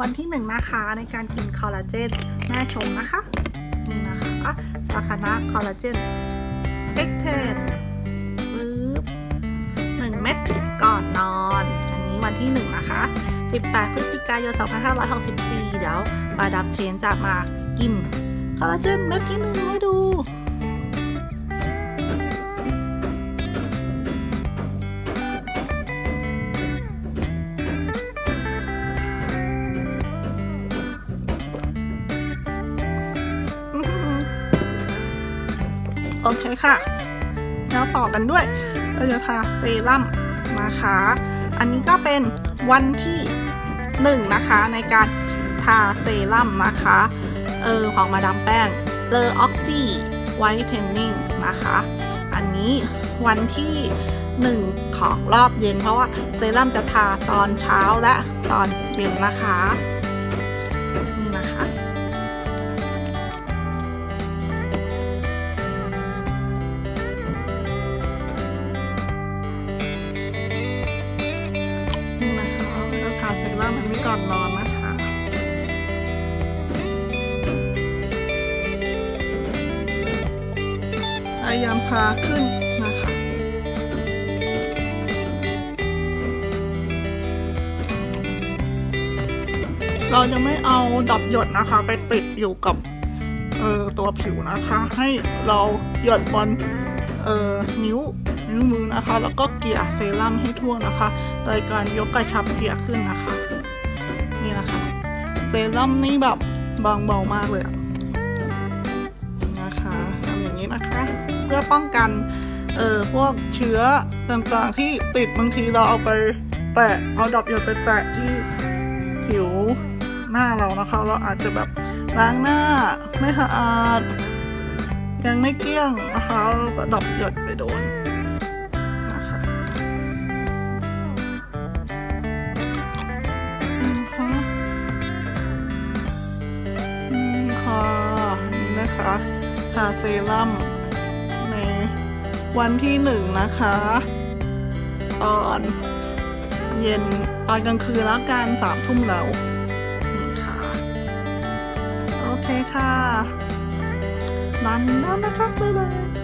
วันที่หนึ่งนะคะในการกินคอลลาเจนแม่ชมนะคะนี่นะคะสาคานะคอลลาเจนเอ็กเทนปึ๊บหนึ่งเม็ดก่อนนอน อันนี้วันที่หนึ่งนะคะ 18 พฤศจิกายน 2564 เดี๋ยวมาดับเชนจะมากินคอลลาเจนเม็ดที่หนึ่งให้ดู โอเคค่ะ แล้วต่อกันด้วยเราจะทาเซรั่มนะคะ อันนี้ก็เป็นวันที่หนึ่งนะคะในการทาเซรั่มนะคะ เออของมาดามแป้งเลอออกซี่ไวท์เทนนิ่งนะคะ อันนี้วันที่หนึ่งของรอบเย็นเพราะว่าเซรั่มจะทาตอนเช้าและตอนเย็นนะคะ อนนอนนะคะพยายามพาขึ้นนะคะเราจะไม่เอาดับหยดนะคะ ไปติดอยู่กับเออตัวผิวนะคะ ให้เราหยดบนเออนิ้วนิ้วมือนะคะ แล้วก็เกลี่ยเซรั่มให้ทั่วนะคะ โดยการยกกระชับเกลี่ยขึ้นนะคะ นี่นะคะเซรั่มนี่แบบบางเบามากเลยนะคะทำอย่างนี้นะคะ เพื่อป้องกันเอ่อพวกเชื้อต่างๆที่ติดบางทีเราเอาไปแตะเอาดับหยดไปแตะที่ผิวหน้าเรานะคะ เราอาจจะแบบล้างหน้าไม่สะอาดยังไม่เกลี้ยงนะคะเราก็ดับหยดไปโดน ทาเซรั่มในวันที่หนึ่งนะคะ ตอนเย็นตอนกลางคืนแล้วกันสามทุ่มแล้วนี่ค่ะ โอเคค่ะรันแล้วนะคะบ๊ายบาย